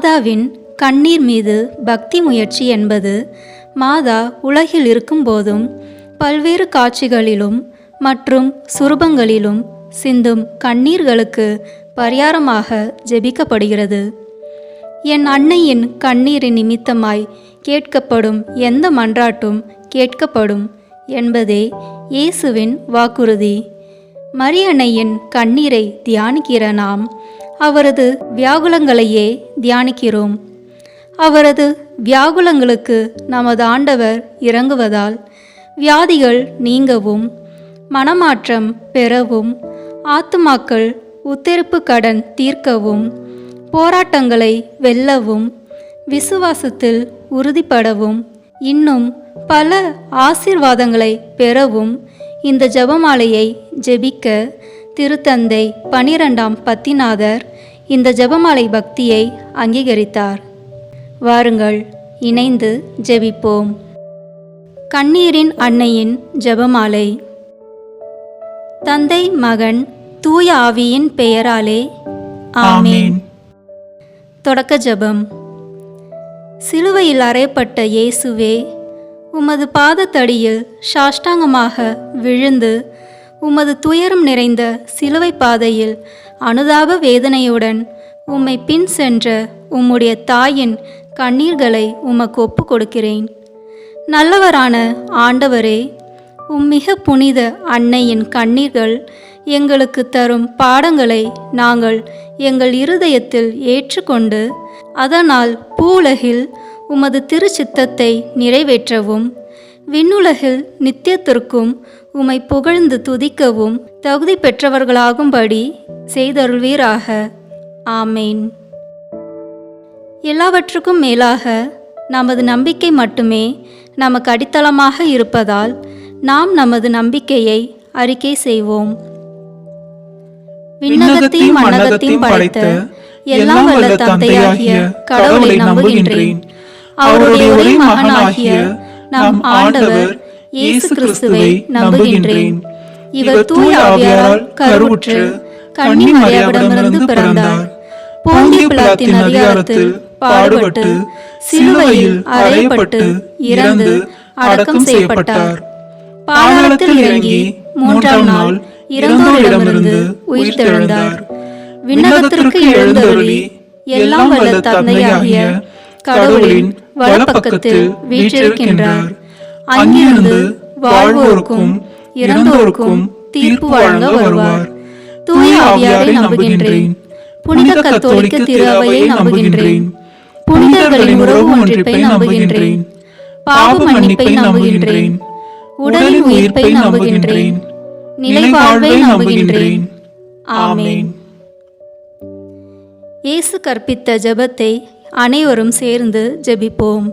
மாதாவின் கண்ணீர் மீது பக்தி முயற்சி என்பது மாதா உலகில் இருக்கும்போதும் பல்வேறு காட்சிகளிலும் மற்றும் சுரூபங்களிலும் சிந்தும் கண்ணீர்களுக்கு பரிகாரமாக ஜெபிக்கப்படுகிறது. என் அன்னையின் கண்ணீரின் நிமித்தமாய் கேட்கப்படும் எந்த மன்றாட்டும் கேட்கப்படும் என்பதே இயேசுவின் வாக்குறுதி. மரியன்னையின் கண்ணீரை தியானிக்கிற நாம் அவரது வியாகுலங்களையே தியானிக்கிறோம். அவரது வியாகுலங்களுக்கு நமது ஆண்டவர் இறங்குவதால் வியாதிகள் நீங்கவும் மனமாற்றம் பெறவும் ஆத்துமாக்கள் உத்தரிப்பு கடன் தீர்க்கவும் போராட்டங்களை வெல்லவும் விசுவாசத்தில் உறுதிப்படவும் இன்னும் பல ஆசீர்வாதங்களை பெறவும் இந்த ஜெபமாலையை ஜெபிக்க திருத்தந்தை பனிரெண்டாம் பத்திநாதர் இந்த ஜெபமாலை பக்தியை அங்கீகரித்தார். வாருங்கள் இணைந்து ஜெபிப்போம். கண்ணீரின் அன்னையின் ஜெபமாலை. தந்தை மகன் தூய ஆவியின் பெயராலே ஆமேன். தொடக்க ஜெபம். சிலுவையில் அறையப்பட்ட இயேசுவே உமது பாதத்தடியில் சாஷ்டாங்கமாக விழுந்து உமது துயரம் நிறைந்த சிலுவை பாதையில் அனுதாப வேதனையுடன் உம்மை பின் சென்ற உம்முடைய தாயின் கண்ணீர்களை உமக்கு ஒப்பு கொடுக்கிறேன் நல்லவரான ஆண்டவரே உம் மிக புனித அன்னையின் கண்ணீர்கள் எங்களுக்கு தரும் பாடங்களை நாங்கள் எங்கள் இருதயத்தில் ஏற்றுக்கொண்டு அதனால் பூலகில் உமது திருச்சித்தத்தை நிறைவேற்றவும் விண்ணுலகில் நித்தியத்திற்கும் உம்மை புகழ்ந்து துதிக்கவும் தகுதி பெற்றவர்களாகும்படி செய்தருள்வீராக. ஆமேன். எல்லாவற்றுக்கும் மேலாக நமது நம்பிக்கை மட்டுமே நமக்கு அடித்தளமாக இருப்பதால் நாம் நமது நம்பிக்கையை அறிக்கை செய்வோம். விண்ணகத்தையும் மண்ணகத்தையும் படைத்த எல்லாம் வல்ல தந்தையாகிய கடவுளை நம்புகின்றேன். அவருடைய ஒரே மகனாகிய நம் ஆண்டவர் இயேசு கிறிஸ்துவை நம்புகின்றேன். இவர் தூய ஆவியாரால் கருவுற்று கண்ணி மரியாவிடமிருந்து பிறந்தார். போந்தி பிளாத்தின் அதிகாரத்தில் பாடுபட்டு சிலுவையில் அறையப்பட்டு இறந்து அடக்கம் செய்யப்பட்டார். பாதாளத்தில் இறங்கி மூன்றாம் நாள் இறந்தோரிடமிருந்து உயிர் தெழுந்தார் விண்ணகத்திற்கு எழுந்தருளி எல்லாம் வல்ல தந்தையாகிய கடவுளின் வலப்பக்கத்தில் வீற்றிருக்கின்றார். அங்கிருந்து வாழ்வோருக்கும் இறந்தோருக்கும் தீர்ப்பு வழங்க வருவார். தூய ஆவியாரை நம்புகின்றேன். புனித கத்தோலிக்க திருவையை நம்புகின்றேன். புனிதர்களின் உறவு ஒன்றிப்பை நம்புகின்றேன். பாவ மன்னிப்பை நம்புகின்றேன். உடலின் உயிர்ப்பை நம்புகின்றேன். நிலைவாழ்வை நம்புகின்றேன். ஆமேன். இயேசு கற்பித்த ஜெபத்தை அனைவரும் சேர்ந்து ஜெபிப்போம்.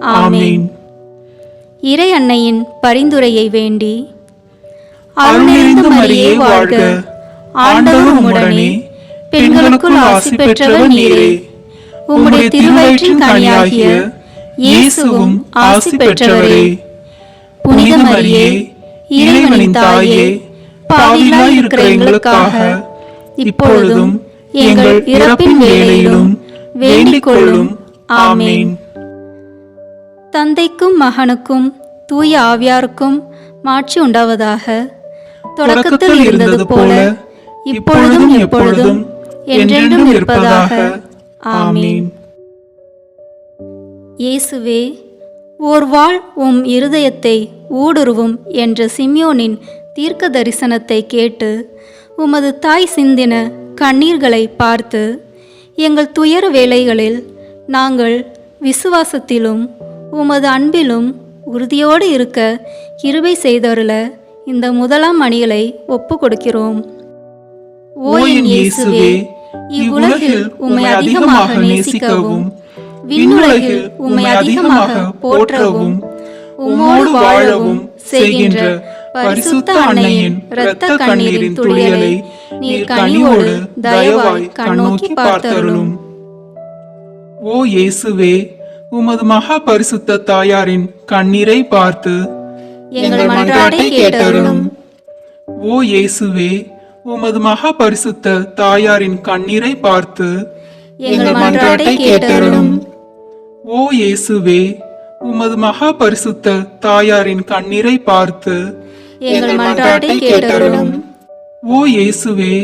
ஆமேன். இறை அன்னையின் பரிந்துரையை வேண்டி அருள்நிறைந்த மரியே வாழ்க. ஆண்டவர் உம்முடனே. பெண்களுக்குள் ஆசி பெற்றவர் நீரே. உம்முடைய திருவயிற்றின் கனியாகிய இயேசுவும் ஆசி பெற்றவரே. புனித மரியே இறைவனின் தாயே பாவிலாய் இருக்கிற எங்களுக்காக இப்பொழுதும் எங்கள் இறப்பின் வேளையிலும் வேண்டிக் கொள்ளும். ஆமேன். தந்தைக்கும் மகனுக்கும் தூய ஆவியாருக்கும் மாட்சி உண்டாவதாக. தொடக்கத்தில் இருந்தது போல இப்பொழுதும் எப்பொழுதும் என்றென்றும் இருப்பதாக. ஆமீன். இயேசுவே ஓர் வாழ் உம் இருதயத்தை ஊடுருவும் என்ற சிம்யோனின் தீர்க்க தரிசனத்தை கேட்டு உமது தாய் சிந்தின கண்ணீர்களை பார்த்து எங்கள் துயர வேளைகளில் நாங்கள் விசுவாசத்திலும் உமது அன்பிலும் உறுதியோடு இருக்க கிருபை செய்தருள இந்த முதலாம் மணிகளை ஒப்பு கொடுக்கிறோம் இயேசுவே இவ்வுலகில் உம்மை அதிகமாக நேசிக்கவும் விண்ணுலகில் உம்மை அதிகமாக போற்றவும் உம்மோடு வாழவும் செய்கின்ற பரிசுத்த அன்னையின் இரத்த கண்ணீரின் துளிகளை நீர் கனிவோடு தயவாய் கண்ணோக்கி பார்த்தருளும். ஓ இயேசுவே உமது மகா பரிசுத்த தாயாரின் கண்ணீரை பார்த்து எங்கள் மன்றாட்டை கேட்டருளும். ஓ இயேசுவே உமது மகா பரிசுத்த தாயாரின் கண்ணீரை பார்த்து எங்கள் மன்றாட்டை கேட்டருளும். ஓ இயேசுவே உமது மகா பரிசுத்த தாயாரின் கண்ணீரை பார்த்து எங்கள் மன்றாட்டை கேட்டருளும். ஓ இயேசுவே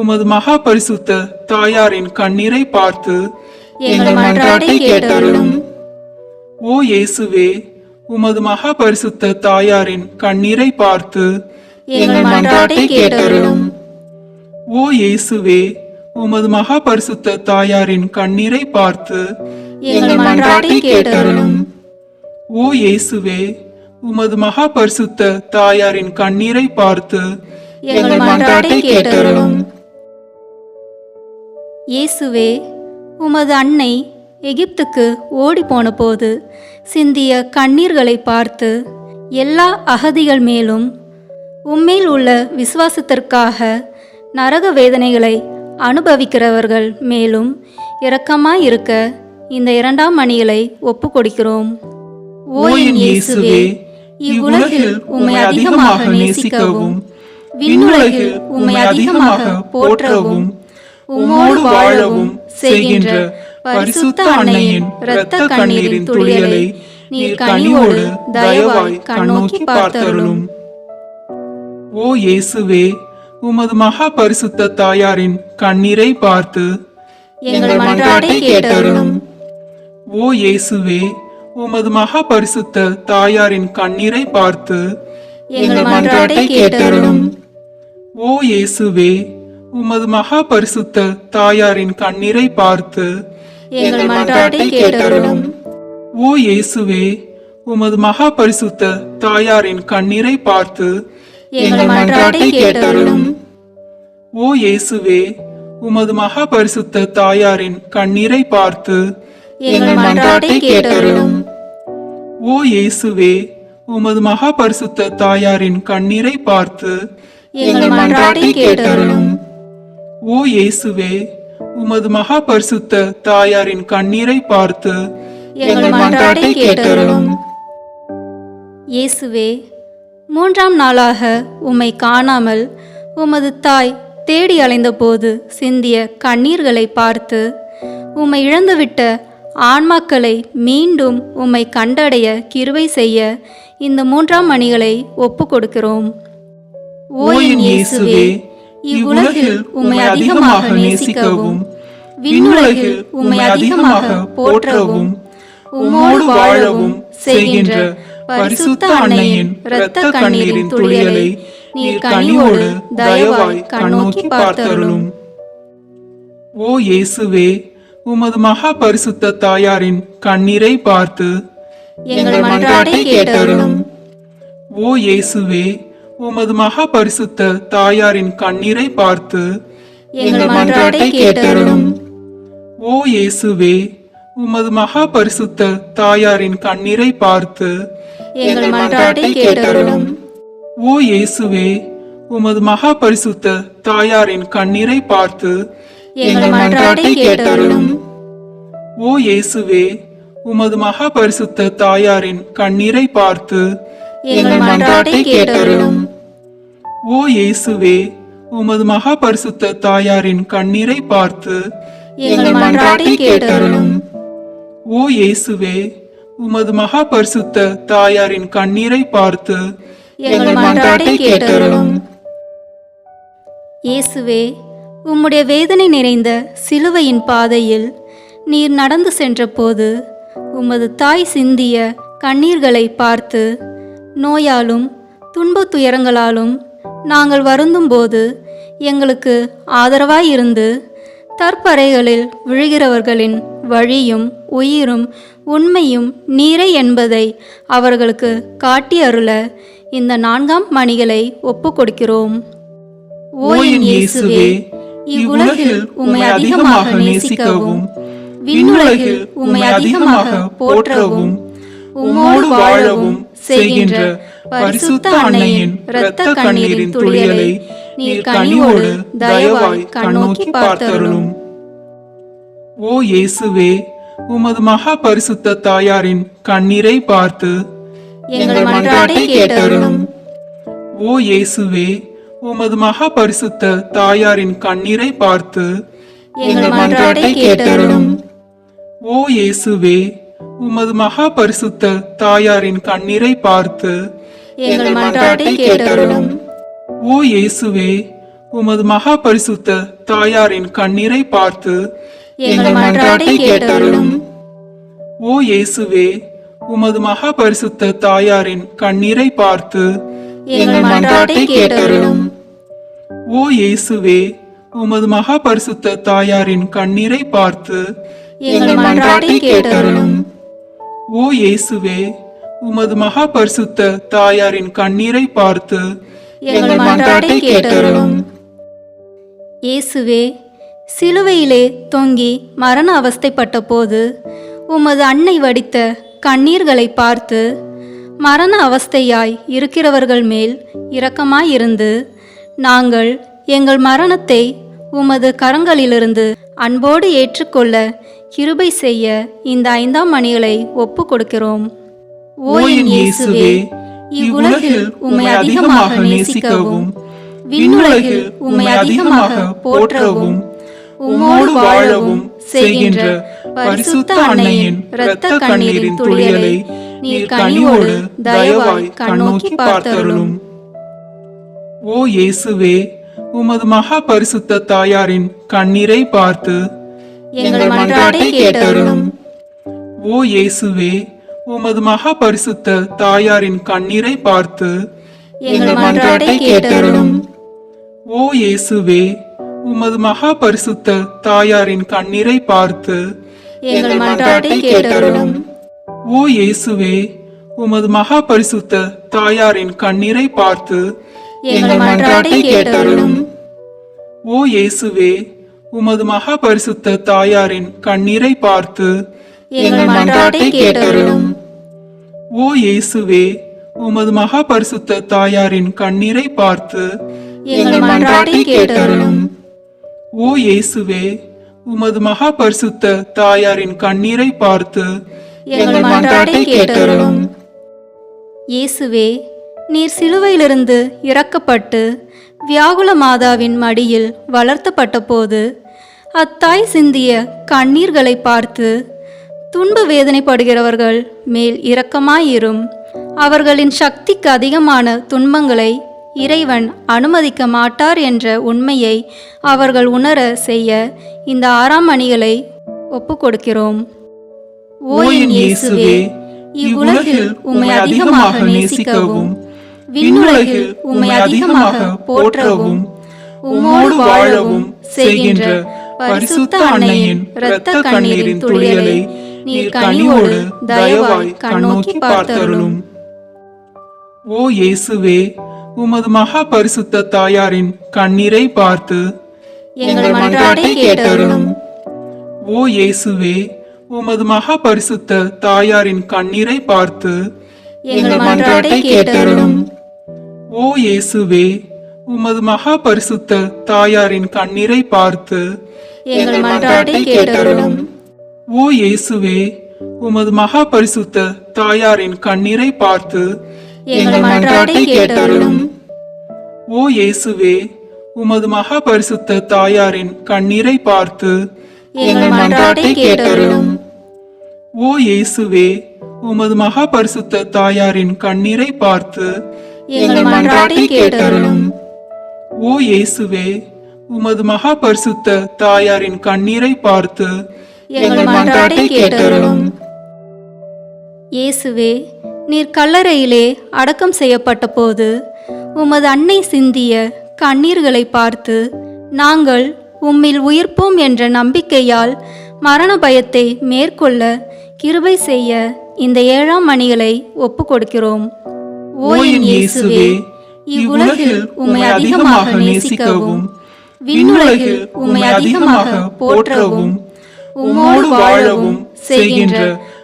உமது மகா பரிசுத்த தாயாரின் கண்ணீரை பார்த்து எங்கள் மன்றாட்டை கேட்டருளும். ஓ இயேசுவே உமது மகா பரிசுத்த தாயாரின் கண்ணீரை பார்த்து எங்கள் மன்றாட்டை கேட்டருளும். ஓ இயேசுவே உமது மகா பரிசுத்த தாயாரின் கண்ணீரை பார்த்து எங்கள் மன்றாட்டை கேட்டருளும். ஓ இயேசுவே உமது மகா பரிசுத்த தாயாரின் கண்ணீரை பார்த்து எங்கள் மன்றாட்டை கேட்டருளும். இயேசுவே உமது அன்னை எகிப்துக்கு ஓடிப்போன போது சிந்திய கண்ணீர்களை பார்த்து எல்லா அகதிகள் மேலும் உம்மேல் உள்ள விசுவாசத்திற்காக நரக வேதனைகளை அனுபவிக்கிறவர்கள் மேலும் இரக்கமாயிருக்க இந்த இரண்டாம் மணிகளை ஒப்பு கொடுக்கிறோம் ஓ என் இயேசுவே இவ்வுலகில் உம்மை அதிகமாக நேசிக்கவும் விண்ணுலகில் உம்மை அதிகமாக போற்றவும் உம்மோடு வாழவும். செய்கின்ற பரிசுத்த அன்னையின் இரத்த கண்ணீரின் துளிகளை நீர் கனிவோடு தயவாய் கண்ணோக்கி பார்த்தருளும். ஓ இயேசுவே உமது மகா பரிசுத்த தாயாரின் கண்ணீரை பார்த்து எங்கள் மன்றாட்டை கேட்டருளும். ஓ இயேசுவே உமது மகா பரிசுத்த தாயாரின் கண்ணீரை பார்த்து எங்கள் மன்றாட்டை கேட்டருளும். ஓ இயேசுவே உமது மகா பரிசுத்த தாயாரின் கண்ணீரை பார்த்து எங்கள் மன்றாட்டை கேட்டருளும். ஓ இயேசுவே உமது மகா பரிசுத்த தாயாரின் கண்ணீரை பார்த்து எங்கள் மன்றாட்டை கேட்டருளும். ஓ இயேசுவே உமது மகா பரிசுத்த தாயாரின் கண்ணீரை பார்த்து எங்கள் மன்றாட்டை கேட்டருளும். ஓ இயேசுவே உமது மகா பரிசுத்த தாயாரின் கண்ணீரை பார்த்து எங்கள் மன்றாட்டை கேட்டருளும். ஓ இயேசுவே உமது மகா பரிசுத்த தாயாரின் கண்ணீரை பார்த்து எங்கள் மன்றாட்டை கேட்டருளும். இயேசுவே மூன்றாம் நாளாக உம்மை காணாமல் உமது தாய் தேடி அலைந்தபோது சிந்திய கண்ணீர்களை பார்த்து உம்மை இழந்துவிட்ட ஆன்மாக்களை மீண்டும் உம்மை கண்டடைய கிருபை செய்ய இந்த மூன்றாம் மணிகளை ஒப்பு கொடுக்கிறோம் ஓ இயேசுவே இவ்வுலகில் உம்மை அதிகமாக நேசிக்கவும். விண்ணுலகில் உம்மை அதிகமாக போற்றவும். உம்மோடு வாழவும் செய்கின்ற பரிசுத்த அன்னையின் இரத்த கண்ணீரின் துளிகளை நீர் கனிவோடு தயவாய் கண்ணோக்கி பார்த்தருளும். ஓ இயேசுவே உமது மகா பரிசுத்த தாயாரின் கண்ணீரை பார்த்து எங்கள் மன்றாட்டை கேட்டருளும். ஓ இயேசுவே உமது மகா பரிசுத்த தாயாரின் கண்ணீரை பார்த்து எங்கள் மன்றாட்டை கேட்டருளும். ஓ இயேசுவே உமது மகா பரிசுத்த தாயாரின் கண்ணீரை பார்த்து எங்கள் மன்றாட்டை கேட்டருளும். ஓ இயேசுவே உமது மகா பரிசுத்த தாயாரின் கண்ணீரை பார்த்து எங்கள் மன்றாட்டை கேட்டருளும். ஓ இயேசுவே உமது மகா பரிசுத்த தாயாரின் கண்ணீரை பார்த்து எங்கள் மன்றாட்டை கேட்டருளும். ஓ இயேசுவே உமது மகா பரிசுத்த தாயாரின் கண்ணீரை பார்த்து எங்கள் மன்றாட்டை கேட்டருளும். ஓ இயேசுவே உமது மகா பரிசுத்த தாயாரின் கண்ணீரை பார்த்து எங்கள் மன்றாட்டை கேட்டருளும். இயேசுவே உம்முடைய வேதனை நிறைந்த சிலுவையின் பாதையில் நீர் நடந்து சென்றபோது உமது தாய் சிந்திய கண்ணீர்களை பார்த்து நோயாலும் துன்பத் துயரங்களாலும் நாங்கள் வருந்தும்போது எங்களுக்கு ஆதரவாயிருந்து தற்பறைகளில் விழுகிறவர்களின் வழியும் உயிரும் உண்மையும் நீரே என்பதை அவர்களுக்கு காட்டி அருள இந்த நான்காம் மணிகளை ஒப்புக் கொடுக்கிறோம் ஓ என் இயேசுவே இவ்வுலகில் உம்மை அதிகமாக நேசிக்கவும் விண்ணுலகில் உம்மை அதிகமாக போற்றவும் உம்மோடு வாழவும் செய்கின்ற பரிசுத்த அன்னையின் இரத்த கண்ணீரின் துளிகளை நீர் கனிவோடு தயவாய் கண்ணோக்கி பார்த்தருளும். ஓ இயேசுவே உமது மகா பரிசுத்த தாயாரின் கண்ணீரை பார்த்து எங்கள் மன்றாட்டை கேட்டருளும். ஓ இயேசுவே உமது மகா பரிசுத்த தாயாரின் கண்ணீரை பார்த்து எங்கள் மன்றாட்டை கேட்டருளும். ஓ இயேசுவே உமது மகா பரிசுத்த தாயாரின் கண்ணீரை பார்த்து எங்கள் மன்றாட்டை கேட்டருளும். ஓ இயேசுவே உமது மகா பரிசுத்த தாயாரின் கண்ணீரை பார்த்து எங்கள் மன்றாட்டை கேட்டருளும். ஓ இயேசுவே உமது மகா பரிசுத்த தாயாரின் கண்ணீரை பார்த்து எங்கள் மன்றாட்டை கேட்டருளும். ஓ இயேசுவே உமது மகா பரிசுத்த தாயாரின் கண்ணீரை பார்த்து எங்கள் மன்றாட்டை கேட்டருளும். ஓ இயேசுவே உமது மகா பரிசுத்த தாயாரின் கண்ணீரை பார்த்து எங்கள் மன்றாட்டை கேட்டருளும். இயேசுவே சிலுவையிலே தொங்கி மரண அவஸ்தைப்பட்ட போது உமது அன்னை வடித்த கண்ணீர்களை பார்த்து மரண அவஸ்தையாய் இருக்கிறவர்கள் மேல் இரக்கமாயிருந்து நாங்கள் எங்கள் மரணத்தை உமது கரங்களிலிருந்து அன்போடு ஏற்றுக்கொள்ள கிருபை செய்ய இந்த ஐந்தாம் மணிகளை ஒப்பு கொடுக்கிறோம் ஓ என் இயேசுவே இவ்வுலகில் உம்மை அதிகமாக நேசிக்கவும் விண்ணுலகில் உம்மை அதிகமாக போற்றவும் உம்மோடு வாழவும் செய்கின்ற பரிசுத்த அன்னையின் இரத்த கண்ணீரின் துளிகளை நீர் கனிவோடு தயவாய் கண்ணோக்கி பார்த்தருளும். ஓ இயேசுவே உமது மகா பரிசுத்த தாயாரின் கண்ணீரை பார்த்து எங்கள் மன்றாட்டை கேட்டருளும். ஓ இயேசுவே உமது மகா பரிசுத்த தாயாரின் கண்ணீரை பார்த்து எங்கள் மன்றாட்டை கேட்டருளும். ஓ இயேசுவே உமது மகா பரிசுத்த தாயாரின் கண்ணீரை பார்த்து எங்கள் மன்றாட்டை கேட்டருளும். ஓ இயேசுவே உமது மகா பரிசுத்த தாயாரின் கண்ணீரை பார்த்து எங்கள் மன்றாட்டை கேட்டருளும். ஓ இயேசுவே உமது மகா பரிசுத்த தாயாரின் கண்ணீரை பார்த்து எங்கள் மன்றாட்டை கேட்டருளும். ஓ இயேசுவே உமது மகா பரிசுத்த தாயாரின் கண்ணீரை பார்த்து எங்கள் மன்றாட்டை கேட்டருளும். ஓ இயேசுவே உமது மகா பரிசுத்த தாயாரின் கண்ணீரை பார்த்து எங்கள் மன்றாட்டை கேட்டருளும். இயேசுவே நீர் சிலுவையிலிருந்து இறக்கப்பட்டு வியாகுல மாதாவின் மடியில் வளர்த்தப்பட்ட போது அத்தாய் சிந்திய கண்ணீர்களை பார்த்து துன்ப வேதனைப்படுகிறவர்கள் மேல் இரக்கமாயிரும். அவர்களின் சக்திக்கு அதிகமான துன்பங்களை இறைவன் அனுமதிக்க மாட்டார் என்ற உண்மையை அவர்கள் உணர செய்ய இந்த ஆறாம் அணிகளை ஒப்புக்கொடுக்கிறோம். ஓ என் இயேசுவே இவ்வுலகில் உம்மை அதிகமாக நேசிக்கவும். விண்ணுலகில் உம்மை அதிகமாக போற்றவும். உம்மோடு வாழவும் செய்கின்ற பரிசுத்த அன்னையின் இரத்த கண்ணீரின் துளிகளை நீர் கனிவோடு தயவாய் கண்ணோக்கி பார்த்தருளும். ஓ இயேசுவே உமது மகா பரிசுத்த தாயாரின் கண்ணீரை பார்த்து எங்கள் மன்றாட்டை கேட்டருளும். ஓ இயேசுவே உமது மகா பரிசுத்த தாயாரின் கண்ணீரை பார்த்து எங்கள் மன்றாட்டை கேட்டருளும். ஓ இயேசுவே உமது மகா பரிசுத்த தாயாரின் கண்ணீரை பார்த்து எங்கள் மன்றாட்டை கேட்டருளும். ஓ இயேசுவே உமது மகா பரிசுத்த தாயாரின் கண்ணீரை பார்த்து எங்கள் மன்றாட்டை கேட்டருளும். ஓ இயேசுவே உமது மகா பரிசுத்த தாயாரின் கண்ணீரை பார்த்து எங்கள் மன்றாட்டை கேட்டருளும். ஓ இயேசுவே உமது மகா பரிசுத்த தாயாரின் கண்ணீரை பார்த்து எங்கள் மன்றாட்டை கேட்டருளும். ஓ இயேசுவே உமது மகா பரிசுத்த தாயாரின் கண்ணீரை பார்த்து எங்கள் மன்றாட்டை கேட்டருளும். இயேசுவே நீர் கல்லறையிலே அடக்கம் செய்யப்பட்ட போது உமது அன்னை சிந்திய கண்ணீர்களை பார்த்து நாங்கள் உம்மில் உயிர்ப்போம் என்ற நம்பிக்கையால் மரண பயத்தை மேற்கொள்ள கிருபை செய்ய இந்த ஏழாம் மணிகளை ஒப்புக் கொடுக்கிறோம். இயேசுவே இவ்வுலகில் உம்மை அதிகமாக நேசிக்கவும். விண்ணுலகில் உம்மை அதிகமாக போற்றவும். உம்மோடு வாழவும் செய்கின்ற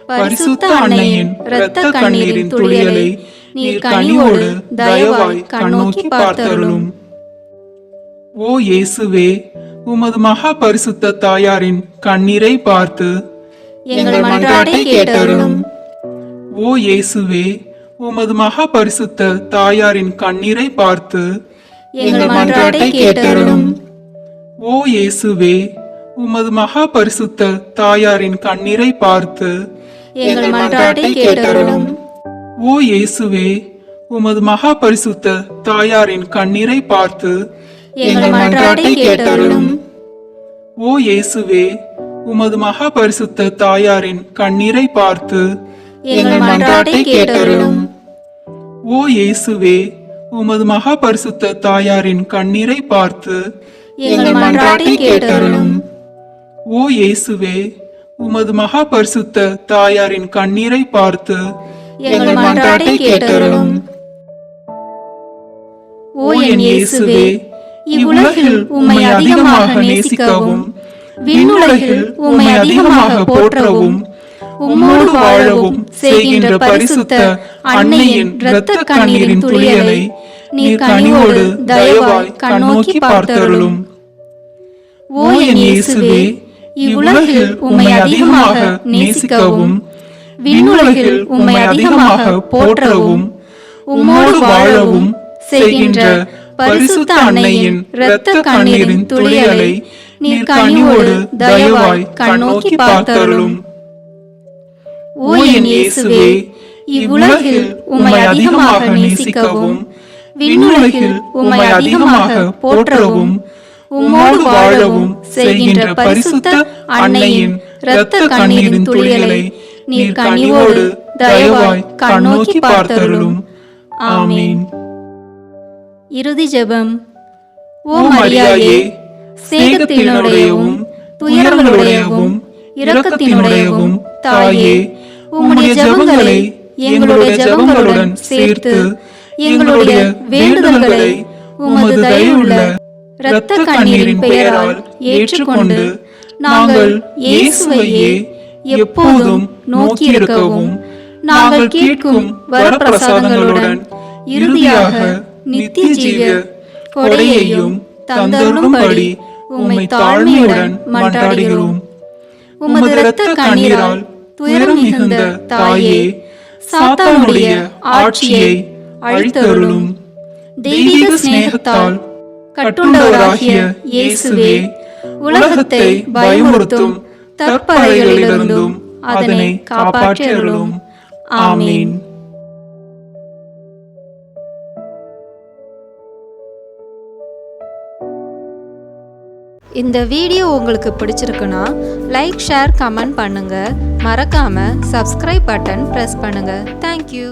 பரிசுத்த அன்னையின் இரத்த கண்ணீரின் துளிகளை நீர் கனிவோடு தயவாய் கண்ணோக்கி பார்த்தருளும். ஓ இயேசுவே உமது மகா பரிசுத்த தாயாரின் கண்ணீரை பார்த்து எங்கள் மன்றாட்டை கேட்டருளும். ஓ இயேசுவே உமது மகா பரிசுத்த தாயாரின் கண்ணீரை பார்த்து எங்கள் மன்றாட்டை கேட்டருளும். ஓ இயேசுவே உமது மகா பரிசுத்த தாயாரின் கண்ணீரை பார்த்து எங்கள் மன்றாட்டை கேட்டருளும். ஓ இயேசுவே உமது மகா பரிசுத்த தாயாரின் கண்ணீரை பார்த்து எங்கள் மன்றாட்டை கேட்டருளும். ஓ இயேசுவே உமது மகா பரிசுத்த தாயாரின் கண்ணீரை பார்த்து எங்கள் மன்றாட்டை கேட்டருளும். ஓ இயேசுவே உமது மகா பரிசுத்த தாயாரின் கண்ணீரை பார்த்து எங்கள் மன்றாட்டை கேட்டருளும். ஓ இயேசுவே உமது மகா பரிசுத்த தாயாரின் கண்ணீரை பார்த்து எங்கள் மன்றாட்டை கேட்டருளும். ஓ என் இயேசுவே இவ்வுலகில் உம்மை அதிகமாக நேசிக்கவும் விண்ணுலகில் உம்மை அதிகமாக போற்றவும் உம்மோடு வாழவும் செய்கின்ற பரிசுத்த அன்னையின் இரத்த கண்ணீரின் துளிகளை நீர் கனிவோடு தயவாய் கண்ணோக்கி பார்த்தருளும். ஓ என் இயேசுவே இவ்வுலகில் உம்மை அதிகமாக நேசிக்கவும் விண்ணுலகில் உம்மை அதிகமாக போற்றவும் உம்மோடு வாழவும் செய்கின்ற பரிசுத்த அன்னையின் இரத்த கண்ணீரின் துளிகளை நீர் கனிவோடு தயவாய் கண்ணோக்கி பார்த்தருளும். ஓ என் இயேசுவே இவ்வுலகில் உம்மை அதிகமாக நேசிக்கவும் விண்ணுலகில் உம்மை அதிகமாக போற்றவும் உம்மோடு வாழவும் செய்கின்ற பரிசுத்த அன்னையின் இரத்த கண்ணீரின் துளிகளை நீர் கனிவோடு தயவாய் கண்ணோக்கி பார்த்தருளும். ஆமீன். இறுதி ஜெபம். ஓ மரியாயே சேகத்தினுடையவும் துயரங்களுடையவும் இரக்கத்தினுடையவும் தாயே உம்முடைய ஜெபங்களை எங்களுடைய ஜெபங்களுடன் சேர்த்து எங்களுடைய வேண்டுதல்களை உமது தயவுள்ள இரத்த கண்ணீரின் பெயரால் ஏற்றுக்கொண்டு நாங்கள் இயேசுவையே எப்போதும் நோக்கியிருக்கவும் நாங்கள் கேட்கும் வரப்பிரசாதங்களுடன் இறுதியாக நித்திய ஜீவ கொடையையும் தந்தருளும்படி உம்மை தாழ்மையுடன் மன்றாடுகிறோம். உமது இரத்த கண்ணீரால் துயரம் மிகுந்த தாயே சாத்தானுடைய ஆட்சியை அழித்தருளும். தெய்வீக சிநேகத்தால் கட்டுண்டவராகிய இயேசுவே உலகத்தை பயமுறுத்தும் தற்பறைகளிலிருந்தும் அதனை காப்பாற்றியருளும். ஆமீன். இந்த வீடியோ உங்களுக்கு பிடிச்சிருக்குன்னா லைக் ஷேர் கமெண்ட் பண்ணுங்க. மறக்காம சப்ஸ்கிரைப் பட்டன் ப்ரெஸ் பண்ணுங்க. Thank you